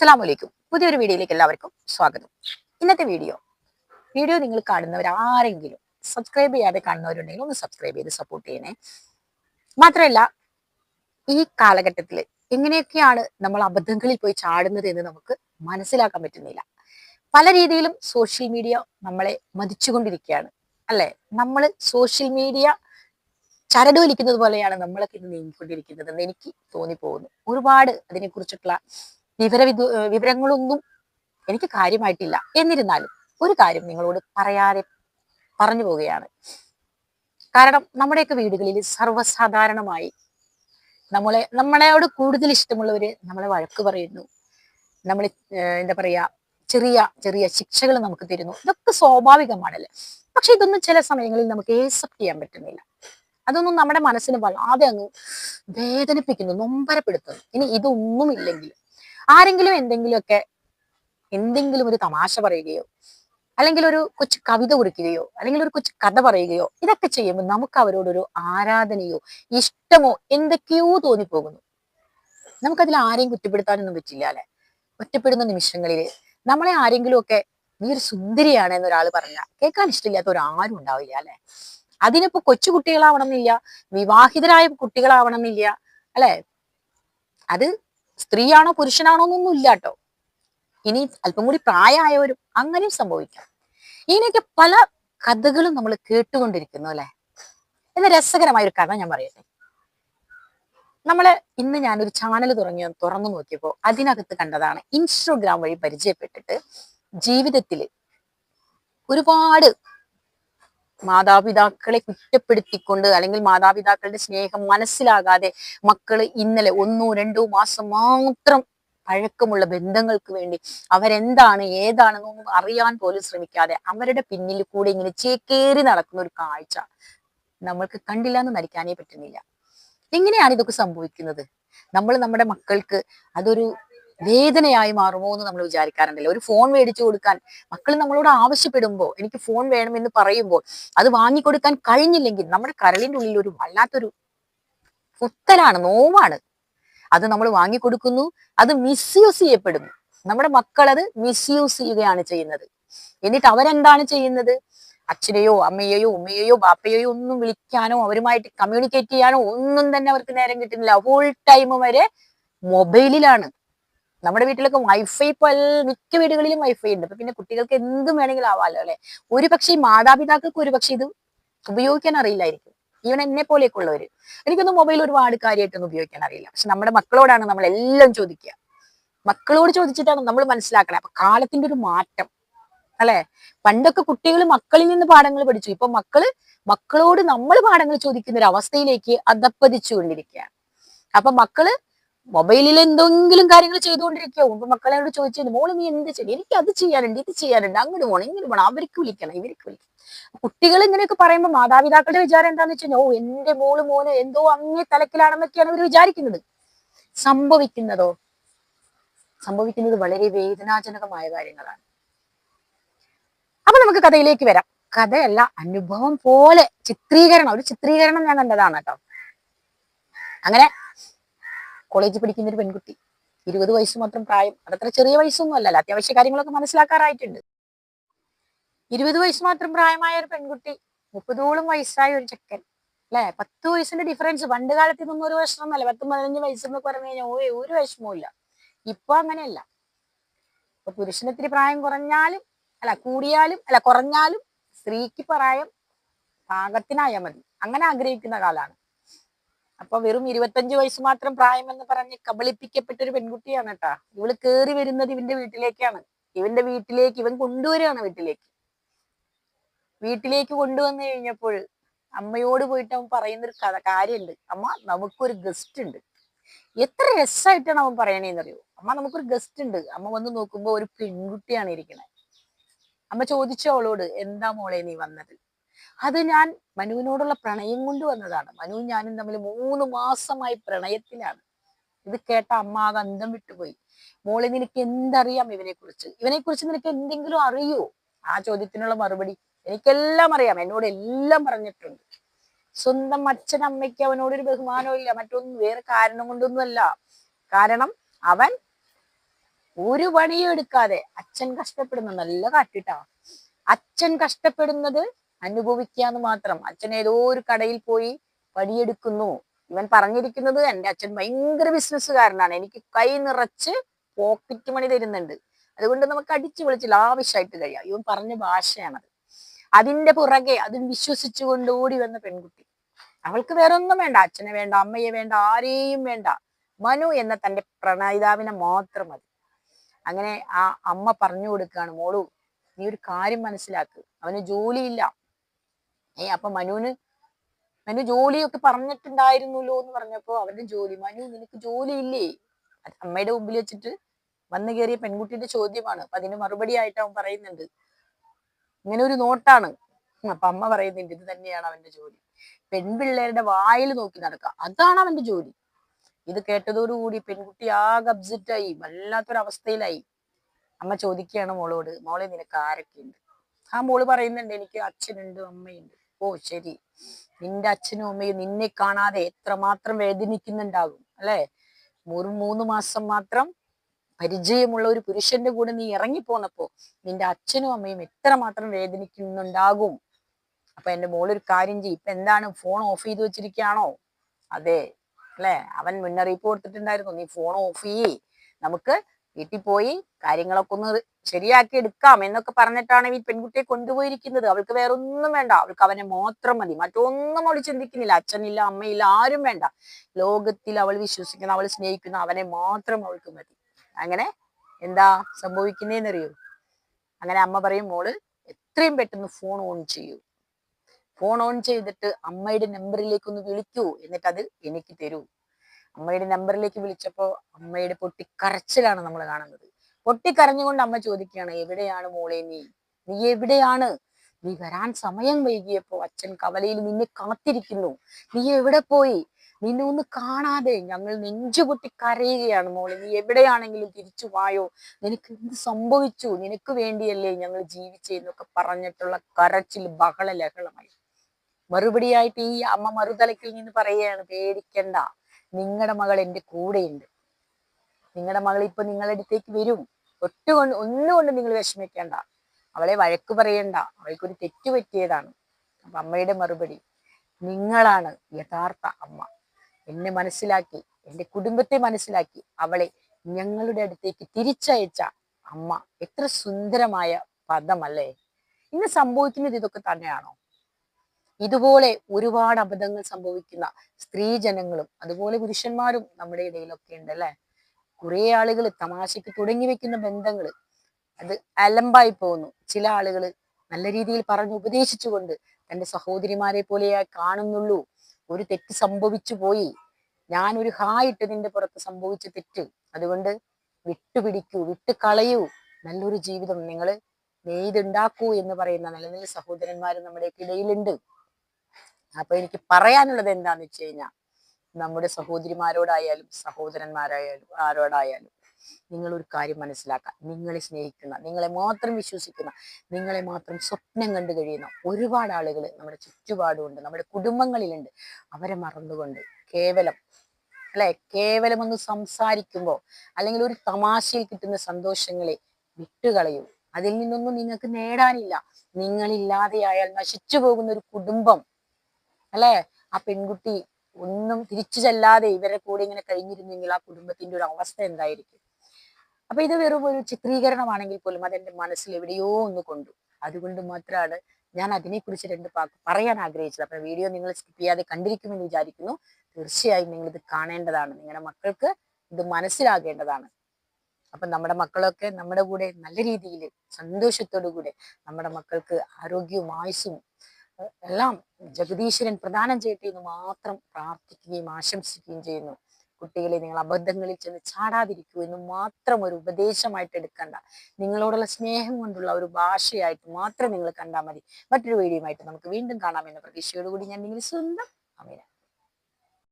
അസ്സലാം വലൈക്കും പുതിയൊരു വീഡിയോയിലേക്ക് എല്ലാവർക്കും സ്വാഗതം. ഇന്നത്തെ വീഡിയോ വീഡിയോ നിങ്ങൾ കാണുന്നവർ ആരെങ്കിലും സബ്സ്ക്രൈബ് ചെയ്യാതെ കാണുന്നവരുണ്ടെങ്കിൽ ഒന്ന് സബ്സ്ക്രൈബ് ചെയ്ത് സപ്പോർട്ട് ചെയ്യണേ. മാത്രമല്ല ഈ കാലഘട്ടത്തിൽ എങ്ങനെയൊക്കെയാണ് നമ്മൾ അബദ്ധങ്ങളിൽ പോയി ചാടുന്നത് എന്ന് നമുക്ക് മനസ്സിലാക്കാൻ പറ്റുന്നില്ല. പല രീതിയിലും സോഷ്യൽ മീഡിയ നമ്മളെ മതിച്ചുകൊണ്ടിരിക്കുകയാണ് അല്ലെ? നമ്മൾ സോഷ്യൽ മീഡിയ ചരട് വലിക്കുന്നത് പോലെയാണ് നമ്മളൊക്കെ ഇന്ന് നീങ്ങിക്കൊണ്ടിരിക്കുന്നതെന്ന് എനിക്ക് തോന്നിപ്പോകുന്നു. ഒരുപാട് അതിനെക്കുറിച്ചിട്ടുള്ള വിവര വിവരങ്ങളൊന്നും എനിക്ക് കാര്യമായിട്ടില്ല. എന്നിരുന്നാലും ഒരു കാര്യം നിങ്ങളോട് പറയാതെ പറഞ്ഞു പോവുകയാണ്. കാരണം നമ്മുടെയൊക്കെ വീടുകളിൽ സർവസാധാരണമായി നമ്മളെ നമ്മളോട് കൂടുതൽ ഇഷ്ടമുള്ളവര് നമ്മളെ വഴക്ക് പറയുന്നു. നമ്മൾ എന്താ പറയാ ചെറിയ ചെറിയ ശിക്ഷകൾ നമുക്ക് തരുന്നു. ഇതൊക്കെ സ്വാഭാവികമാണല്ലേ? പക്ഷെ ഇതൊന്നും ചില സമയങ്ങളിൽ നമുക്ക് ഏസപ്റ്റ് ചെയ്യാൻ പറ്റുന്നില്ല. അതൊന്നും നമ്മുടെ മനസ്സിന് വല്ലാതെ അങ്ങ് വേദനിപ്പിക്കുന്നു നൊമ്പരപ്പെടുത്തുന്നു. ഇനി ഇതൊന്നും ഇല്ലെങ്കിൽ ആരെങ്കിലും എന്തെങ്കിലുമൊക്കെ എന്തെങ്കിലും ഒരു തമാശ പറയുകയോ അല്ലെങ്കിൽ ഒരു കൊച്ചു കവിത കുറിക്കുകയോ അല്ലെങ്കിൽ ഒരു കൊച്ചു കഥ പറയുകയോ ഇതൊക്കെ ചെയ്യുമ്പോൾ നമുക്ക് അവരോടൊരു ആരാധനയോ ഇഷ്ടമോ എന്തൊക്കെയോ തോന്നിപ്പോകുന്നു. നമുക്കതിൽ ആരെയും കുറ്റപ്പെടുത്താനൊന്നും പറ്റില്ല അല്ലെ? ഒറ്റപ്പെടുന്ന നിമിഷങ്ങളിൽ നമ്മളെ ആരെങ്കിലും ഒക്കെ നീ ഒരു സുന്ദരിയാണ് എന്നൊരാൾ പറഞ്ഞ കേൾക്കാൻ ഇഷ്ടമില്ലാത്ത ഒരാരും ഉണ്ടാവില്ല അല്ലെ? അതിനിപ്പോ കൊച്ചു കുട്ടികളാവണമെന്നില്ല വിവാഹിതരായ കുട്ടികളാവണമെന്നില്ല അല്ലെ? അത് സ്ത്രീയാണോ പുരുഷനാണോ എന്നൊന്നും ഇല്ല കേട്ടോ ഇനി അല്പം കൂടി പ്രായമായവരും അങ്ങനെയും സംഭവിക്കാം. ഇങ്ങനെയൊക്കെ പല കഥകളും നമ്മൾ കേട്ടുകൊണ്ടിരിക്കുന്നു അല്ലെ? എന്ന രസകരമായ ഒരു കഥ ഞാൻ പറയട്ടെ. നമ്മൾ ഇന്ന് ഞാനൊരു ചാനൽ തുടങ്ങി തുറന്നു നോക്കിയപ്പോൾ അതിനകത്ത് കണ്ടതാണ് ഇൻസ്റ്റഗ്രാം വഴി പരിചയപ്പെട്ടിട്ട് ജീവിതത്തിൽ ഒരുപാട് മാതാപിതാക്കളെ കുറ്റപ്പെടുത്തിക്കൊണ്ട് അല്ലെങ്കിൽ മാതാപിതാക്കളുടെ സ്നേഹം മനസ്സിലാകാതെ മക്കൾ ഇന്നലെ ഒന്നോ രണ്ടോ മാസം മാത്രം പഴക്കമുള്ള ബന്ധങ്ങൾക്ക് വേണ്ടി അവരെന്താണ് ഏതാണെന്നൊന്നും അറിയാൻ പോലും ശ്രമിക്കാതെ അവരുടെ പിന്നിൽ കൂടെ ഇങ്ങനെ ചേക്കേറി നടക്കുന്ന ഒരു കാഴ്ച നമ്മൾക്ക് കണ്ടില്ല എന്ന് നടിക്കാനേ പറ്റുന്നില്ല. എങ്ങനെയാണ് ഇതൊക്കെ സംഭവിക്കുന്നത്? നമ്മൾ നമ്മുടെ മക്കൾക്ക് അതൊരു വേദനയായി മാറുമോ എന്ന് നമ്മൾ വിചാരിക്കാറുണ്ടല്ലോ. ഒരു ഫോൺ മേടിച്ചു കൊടുക്കാൻ മക്കൾ നമ്മളോട് ആവശ്യപ്പെടുമ്പോൾ എനിക്ക് ഫോൺ വേണമെന്ന് പറയുമ്പോൾ അത് വാങ്ങിക്കൊടുക്കാൻ കഴിഞ്ഞില്ലെങ്കിൽ നമ്മുടെ കരളിന്റെ ഉള്ളിൽ ഒരു വല്ലാത്തൊരു കുത്തലാണ് നോവാണ്. അത് നമ്മൾ വാങ്ങിക്കൊടുക്കുന്നു അത് മിസ്യൂസ് ചെയ്യപ്പെടുന്നു. നമ്മുടെ മക്കൾ അത് മിസ്യൂസ് ചെയ്യുകയാണ് ചെയ്യുന്നത്. എന്നിട്ട് അവരെന്താണ് ചെയ്യുന്നത്? അച്ഛനെയോ അമ്മയെയോ ഉമ്മയെയോ ബാപ്പയെയോ ഒന്നും വിളിക്കാനോ അവരുമായിട്ട് കമ്മ്യൂണിക്കേറ്റ് ചെയ്യാനോ ഒന്നും തന്നെ അവർക്ക് നേരം കിട്ടുന്നില്ല. ഫുൾ ടൈം വരെ മൊബൈലിലാണ് നമ്മുടെ വീട്ടിലൊക്കെ വൈഫൈ ഇപ്പൊ മിക്ക വീടുകളിലും വൈഫൈ ഉണ്ട്. പിന്നെ കുട്ടികൾക്ക് എന്തും വേണമെങ്കിലും ആവാലോ അല്ലെ? ഒരു പക്ഷേ മാതാപിതാക്കൾക്ക് ഒരു പക്ഷേ ഇത് ഉപയോഗിക്കാൻ അറിയില്ലായിരിക്കും. ഈവൻ എന്നെ പോലെയൊക്കെ ഉള്ളവര് എനിക്കൊന്നും മൊബൈൽ ഒരുപാട് കാര്യമായിട്ടൊന്നും ഉപയോഗിക്കാൻ അറിയില്ല. പക്ഷെ നമ്മുടെ മക്കളോടാണ് നമ്മൾ എല്ലാം ചോദിക്കുക. മക്കളോട് ചോദിച്ചിട്ടാണ് നമ്മൾ മനസ്സിലാക്കണേ. അപ്പൊ കാലത്തിന്റെ ഒരു മാറ്റം. അല്ലെ? പണ്ടൊക്കെ കുട്ടികൾ മക്കളിൽ നിന്ന് പാഠങ്ങൾ പഠിച്ചു. ഇപ്പൊ മക്കൾ മക്കളോട് നമ്മൾ പാഠങ്ങൾ ചോദിക്കുന്ന ഒരു അവസ്ഥയിലേക്ക് അധപ്പതിച്ചു കൊണ്ടിരിക്കുകയാണ് അപ്പൊ മക്കൾ മൊബൈലിൽ എന്തെങ്കിലും കാര്യങ്ങൾ ചെയ്തുകൊണ്ടിരിക്കുക. ഉണ്ട് മക്കളോട് ചോദിച്ചു മോൾ നീ എന്ത് ചെയ്യും? എനിക്ക് അത് ചെയ്യാനുണ്ട് ഇത് ചെയ്യാനുണ്ട്. അങ്ങോട്ട് പോകണം ഇങ്ങനെ പോകണം അവർക്ക് വിളിക്കണം ഇവർക്ക് വിളിക്കണം. കുട്ടികൾ ഇങ്ങനെയൊക്കെ പറയുമ്പോൾ മാതാപിതാക്കളുടെ വിചാരം എന്താണെന്ന് വെച്ചാൽ ഓ എന്റെ മോൾ മോന് എന്തോ അങ്ങേ തലക്കിലാണെന്നൊക്കെയാണ് അവർ വിചാരിക്കുന്നത്. സംഭവിക്കുന്നതോ? സംഭവിക്കുന്നത് വളരെ വേദനാജനകമായ കാര്യങ്ങളാണ്. അപ്പൊ നമുക്ക് കഥയിലേക്ക് വരാം. കഥയല്ല അനുഭവം പോലെ ചിത്രീകരണം. ഒരു ചിത്രീകരണം ഞാൻ കണ്ടതാണ് കേട്ടോ. അങ്ങനെ കോളേജിൽ പഠിക്കുന്ന ഒരു പെൺകുട്ടി. ഇരുപത് വയസ്സ് മാത്രം പ്രായം. അതത്ര ചെറിയ വയസ്സൊന്നും അല്ലല്ലോ. അത്യാവശ്യ കാര്യങ്ങളൊക്കെ മനസ്സിലാക്കാറായിട്ടുണ്ട്. ഇരുപത് വയസ്സ് മാത്രം പ്രായമായ ഒരു പെൺകുട്ടി മുപ്പതോളം വയസ്സായ ഒരു ചെക്കൻ അല്ലെ? പത്ത് വയസ്സിന്റെ ഡിഫറൻസ് പണ്ട് കാലത്ത് ഇതൊന്നും ഒരു വിഷമമല്ല പത്തും പതിനഞ്ച് വയസ്സെന്ന് പറഞ്ഞു കഴിഞ്ഞാൽ ഓ ഒരു വിഷമവും ഇപ്പൊ അങ്ങനെയല്ല. ഇപ്പൊ പുരുഷന് പ്രായം കുറഞ്ഞാലും അല്ല കൂടിയാലും അല്ല കുറഞ്ഞാലും സ്ത്രീക്ക് പ്രായം പാകത്തിനായാൽ മതി. അങ്ങനെ ആഗ്രഹിക്കുന്ന കാലാണ്. അപ്പൊ വെറും ഇരുപത്തഞ്ചു വയസ്സ് മാത്രം പ്രായമെന്ന് പറഞ്ഞ് കബളിപ്പിക്കപ്പെട്ട ഒരു പെൺകുട്ടിയാണ് കേട്ടാ ഇവൾ കേറി വരുന്നത് ഇവന്റെ വീട്ടിലേക്കാണ്. ഇവന്റെ വീട്ടിലേക്ക് ഇവൻ കൊണ്ടുവരികയാണ് വീട്ടിലേക്ക്. വീട്ടിലേക്ക് കൊണ്ടുവന്നു കഴിഞ്ഞപ്പോൾ അമ്മയോട് പോയിട്ട് അവൻ പറയുന്ന ഒരു കഥ കാര്യമുണ്ട്. അമ്മ നമുക്കൊരു ഗസ്റ്റ് ഉണ്ട്. എത്ര രസമായിട്ടാണ് അവൻ പറയണേന്നറിയോ? അമ്മ നമുക്കൊരു ഗസ്റ്റ് ഉണ്ട്. അമ്മ വന്ന് നോക്കുമ്പോ ഒരു പെൺകുട്ടിയാണ് ഇരിക്കണേ. അമ്മ ചോദിച്ചു അവളോട് എന്താ മോളെ നീ വന്നത്? അത് ഞാൻ മനുവിനോടുള്ള പ്രണയം കൊണ്ട് വന്നതാണ്. മനുവും ഞാനും തമ്മിൽ മൂന്ന് മാസമായി പ്രണയത്തിലാണ്. ഇത് കേട്ട അമ്മ ആകെ അന്തം വിട്ടുപോയി. മോളെ നിനക്ക് എന്തറിയാം ഇവനെ കുറിച്ച് ഇവനെ കുറിച്ച് നിനക്ക് എന്തെങ്കിലും അറിയോ? ആ ചോദ്യത്തിനുള്ള മറുപടി എനിക്കെല്ലാം അറിയാം. എന്നോട് എല്ലാം പറഞ്ഞിട്ടുണ്ട്. സ്വന്തം അച്ഛൻ അമ്മയ്ക്ക് അവനോടൊരു ഇല്ല. മറ്റൊന്നും വേറെ കാരണം കൊണ്ടൊന്നുമല്ല. കാരണം അവൻ ഒരു പണിയും എടുക്കാതെ അച്ഛൻ കഷ്ടപ്പെടുന്ന നല്ല കാട്ടിട്ടാ അച്ഛൻ കഷ്ടപ്പെടുന്നത് അനുഭവിക്കാന്ന് മാത്രം. അച്ഛൻ ഏതോ ഒരു കടയിൽ പോയി പണിയെടുക്കുന്നു ഇവൻ പറഞ്ഞിരിക്കുന്നത് എന്റെ അച്ഛൻ ഭയങ്കര ബിസിനസ്സുകാരനാണ്. എനിക്ക് കൈ നിറച്ച് പോക്കറ്റ് മണി തരുന്നുണ്ട്. അതുകൊണ്ട് നമുക്ക് അടിച്ചു വിളിച്ച് ലാവിഷായിട്ട് കഴിയാം. ഇവൻ പറഞ്ഞ ഭാഷയാണത്. അതിന്റെ പുറകെ അതും വിശ്വസിച്ചുകൊണ്ട് ഓടി വന്ന പെൺകുട്ടി. അവൾക്ക് വേറെ ഒന്നും വേണ്ട. അച്ഛനെ വേണ്ട അമ്മയെ വേണ്ട ആരെയും വേണ്ട. മനു എന്ന തന്റെ പ്രണയിതാവിനെ മാത്രം മതി. അങ്ങനെ ആ അമ്മ പറഞ്ഞു കൊടുക്കുകയാണ് മോളു നീ ഒരു കാര്യം മനസ്സിലാക്ക്. അവന് ജോലിയില്ല. ഏ അപ്പൊ മനുവിന് മനു ജോലിയൊക്കെ പറഞ്ഞിട്ടുണ്ടായിരുന്നല്ലോ എന്ന് പറഞ്ഞപ്പോ അവരുടെ ജോലി മനു നിനക്ക് ജോലി ഇല്ലേ അമ്മയുടെ മുമ്പിൽ വെച്ചിട്ട് വന്നു കയറിയ പെൺകുട്ടിയുടെ ചോദ്യമാണ്. അപ്പൊ അതിന് മറുപടി ആയിട്ട് അവൻ പറയുന്നുണ്ട്. ഇങ്ങനെ ഒരു നോട്ടാണ്. അപ്പൊ അമ്മ പറയുന്നുണ്ട് ഇത് തന്നെയാണ് അവന്റെ ജോലി. പെൺപിള്ളേരുടെ വായിൽ നോക്കി നടക്കുക. അതാണ് അവന്റെ ജോലി. ഇത് കേട്ടതോടുകൂടി പെൺകുട്ടി ആകെ അബ്സെറ്റ് ആയി വല്ലാത്തൊരവസ്ഥയിലായി. അമ്മ ചോദിക്കുകയാണ് മോളോട് മോളെ നിനക്ക് ആരൊക്കെ ഉണ്ട് ആ മോൾ പറയുന്നുണ്ട് എനിക്ക് അച്ഛനുണ്ട് അമ്മയുണ്ട്. ഓ ശരി. നിന്റെ അച്ഛനും അമ്മയും നിന്നെ കാണാതെ എത്രമാത്രം വേദനിക്കുന്നുണ്ടാകും അല്ലെ? ഒരു മൂന്ന് മാസം മാത്രം പരിചയമുള്ള ഒരു പുരുഷന്റെ കൂടെ നീ ഇറങ്ങിപ്പോന്നപ്പോ നിന്റെ അച്ഛനും അമ്മയും എത്രമാത്രം വേദനിക്കുന്നുണ്ടാകും? അപ്പൊ എന്റെ മോളൊരു കാര്യം ചെയ്യും. ഇപ്പൊ എന്താണ്? ഫോൺ ഓഫ് ചെയ്ത് വെച്ചിരിക്കുകയാണോ? അതെ. അല്ലെ? അവൻ മുന്നറിയിപ്പ് കൊടുത്തിട്ടുണ്ടായിരുന്നു. നീ ഫോൺ ഓഫ് ചെയ്യേ. നമുക്ക് വീട്ടിൽ പോയി കാര്യങ്ങളൊക്കെ ഒന്ന് ശരിയാക്കി എടുക്കാം എന്നൊക്കെ പറഞ്ഞിട്ടാണ് ഈ പെൺകുട്ടിയെ കൊണ്ടുപോയിരിക്കുന്നത്. അവൾക്ക് വേറെ ഒന്നും വേണ്ട. അവൾക്ക് അവനെ മാത്രം മതി. മറ്റൊന്നും അവൾ ചിന്തിക്കുന്നില്ല. അച്ഛനില്ല അമ്മയില്ല ആരും വേണ്ട. ലോകത്തിൽ അവൾ വിശ്വസിക്കുന്ന അവൾ സ്നേഹിക്കുന്ന അവനെ മാത്രം അവൾക്ക് മതി. അങ്ങനെ എന്താ സംഭവിക്കുന്നതെന്നറിയോ അങ്ങനെ അമ്മ പറയും മോൾ എത്രയും പെട്ടെന്ന് ഫോൺ ഓൺ ചെയ്യൂ. ഫോൺ ഓൺ ചെയ്തിട്ട് അമ്മയുടെ നമ്പറിലേക്ക് ഒന്ന് വിളിക്കൂ. എന്നിട്ട് അത് എനിക്ക് തരൂ. അമ്മയുടെ നമ്പറിലേക്ക് വിളിച്ചപ്പോ അമ്മയുടെ പൊട്ടിക്കരച്ചിലാണ് നമ്മൾ കാണുന്നത്. പൊട്ടിക്കരഞ്ഞുകൊണ്ട് അമ്മ ചോദിക്കുകയാണ് എവിടെയാണ് മോളെ നീ? നീ എവിടെയാണ്? നീ വരാൻ സമയം വൈകിയപ്പോ അച്ഛൻ കവലയിൽ നിന്നെ കാത്തിരിക്കുന്നു. നീ എവിടെ പോയി? നിന്നെ ഒന്ന് കാണാതെ ഞങ്ങൾ നെഞ്ചുപൊട്ടി കരയുകയാണ് മോളെ. നീ എവിടെയാണെങ്കിലും തിരിച്ചു വായോ? നിനക്ക് എന്ത് സംഭവിച്ചു? നിനക്ക് വേണ്ടിയല്ലേ ഞങ്ങൾ ജീവിച്ചെന്നൊക്കെ പറഞ്ഞിട്ടുള്ള കരച്ചിൽ ബഹള ലഹളമായി മറുപടിയായിട്ട് ഈ അമ്മ മറുതലക്കിൽ നിന്ന് പറയുകയാണ് പേടിക്കണ്ട. നിങ്ങളുടെ മകൾ എന്റെ കൂടെയുണ്ട്. നിങ്ങളുടെ മകൾ ഇപ്പൊ നിങ്ങളുടെ അടുത്തേക്ക് വരും. ഒട്ടുകൊണ്ട് ഒന്നുകൊണ്ട് നിങ്ങൾ വിഷമിക്കേണ്ട. അവളെ വഴക്ക് പറയണ്ട. അവൾക്കൊരു തെറ്റ് പറ്റിയതാണ്. അപ്പൊ അമ്മയുടെ മറുപടി നിങ്ങളാണ് യഥാർത്ഥ അമ്മ. എന്നെ മനസ്സിലാക്കി എന്റെ കുടുംബത്തെ മനസ്സിലാക്കി അവളെ ഞങ്ങളുടെ അടുത്തേക്ക് തിരിച്ചയച്ച അമ്മ. എത്ര സുന്ദരമായ പദമല്ലേ? ഇന്ന് സംഭവിക്കുന്നത് ഇതൊക്കെ തന്നെയാണോ? ഇതുപോലെ ഒരുപാട് അബദ്ധങ്ങൾ സംഭവിക്കുന്ന സ്ത്രീജനങ്ങളും അതുപോലെ പുരുഷന്മാരും നമ്മുടെ ഇടയിലൊക്കെ ഉണ്ട് അല്ലെ? കുറെ ആളുകൾ തമാശക്ക് തുടങ്ങി വെക്കുന്ന ബന്ധങ്ങൾ അത് അലമ്പായി പോകുന്നു. ചില ആളുകൾ നല്ല രീതിയിൽ പറഞ്ഞു ഉപദേശിച്ചുകൊണ്ട് തന്റെ സഹോദരിമാരെ പോലെയായി കാണുന്നുള്ളൂ. ഒരു തെറ്റ് സംഭവിച്ചു പോയി. ഞാൻ ഒരു ഹായ് ഇട്ടതിന്റെ പുറത്ത് സംഭവിച്ച തെറ്റ്. അതുകൊണ്ട് വിട്ടുപിടിക്കൂ വിട്ട് കളയൂ നല്ലൊരു ജീവിതം നിങ്ങൾ നെയ്തുണ്ടാക്കൂ എന്ന് പറയുന്ന നല്ല നല്ല സഹോദരന്മാർ നമ്മുടെ ഇടയിലുണ്ട്. അപ്പൊ എനിക്ക് പറയാനുള്ളത് എന്താന്ന് വെച്ച് കഴിഞ്ഞാൽ നമ്മുടെ സഹോദരിമാരോടായാലും സഹോദരന്മാരായാലും ആരോടായാലും നിങ്ങൾ ഒരു കാര്യം മനസ്സിലാക്കുക നിങ്ങളെ സ്നേഹിക്കുന്ന നിങ്ങളെ മാത്രം വിശ്വസിക്കുന്ന നിങ്ങളെ മാത്രം സ്വപ്നം കണ്ടു കഴിയുന്ന ഒരുപാട് ആളുകൾ നമ്മുടെ ചുറ്റുപാടുമുണ്ട് നമ്മുടെ കുടുംബങ്ങളിലുണ്ട്. അവരെ മറന്നുകൊണ്ട് കേവലം അല്ലെ? കേവലം ഒന്ന് സംസാരിക്കുമ്പോൾ അല്ലെങ്കിൽ ഒരു തമാശയിൽ കിട്ടുന്ന സന്തോഷങ്ങളെ വിട്ടുകളയൂ. അതിൽ നിന്നൊന്നും നിങ്ങൾക്ക് നേടാനില്ല. നിങ്ങളില്ലാതെയായാൽ നശിച്ചു പോകുന്ന ഒരു കുടുംബം അല്ലെ? ആ പെൺകുട്ടി ഒന്നും തിരിച്ചു ചെല്ലാതെ ഇവരെ കൂടെ ഇങ്ങനെ കഴിഞ്ഞിരുന്നെങ്കിൽ ആ കുടുംബത്തിന്റെ ഒരു അവസ്ഥ എന്തായിരിക്കും? അപ്പൊ ഇത് വെറും ഒരു ചിത്രീകരണമാണെങ്കിൽ പോലും അതെന്റെ മനസ്സിൽ എവിടെയോ ഒന്ന് കൊണ്ടു. അതുകൊണ്ട് മാത്രമാണ് ഞാൻ അതിനെക്കുറിച്ച് രണ്ട് പറയാൻ ആഗ്രഹിച്ചത്. അപ്പൊ വീഡിയോ നിങ്ങൾ സ്കിപ്പ് ചെയ്യാതെ കണ്ടിരിക്കുമെന്ന് വിചാരിക്കുന്നു. തീർച്ചയായും നിങ്ങൾ ഇത് കാണേണ്ടതാണ്. നിങ്ങളുടെ മക്കൾക്ക് ഇത് മനസ്സിലാകേണ്ടതാണ്. അപ്പൊ നമ്മുടെ മക്കളൊക്കെ നമ്മുടെ കൂടെ നല്ല രീതിയിൽ സന്തോഷത്തോടു കൂടെ നമ്മുടെ മക്കൾക്ക് ആരോഗ്യവും ആയുസ്സും ഏഹ് എല്ലാം ജഗദീശ്വരൻ പ്രദാനം ചെയ്യട്ടെ എന്ന് മാത്രം പ്രാർത്ഥിക്കുകയും ആശംസിക്കുകയും ചെയ്യുന്നു. കുട്ടികളെ നിങ്ങൾ അബദ്ധങ്ങളിൽ ചെന്ന് ചാടാതിരിക്കൂ എന്ന് മാത്രം ഒരു ഉപദേശമായിട്ട് എടുക്കണ്ട. നിങ്ങളോടുള്ള സ്നേഹം കൊണ്ടുള്ള ഒരു ഭാഷയായിട്ട് മാത്രം നിങ്ങൾ കണ്ടാൽ മതി. മറ്റൊരു വീഡിയോയുമായിട്ട് നമുക്ക് വീണ്ടും കാണാമെന്ന പ്രതീക്ഷയോടുകൂടി ഞാൻ നിങ്ങൾ സ്വന്തം അമീന.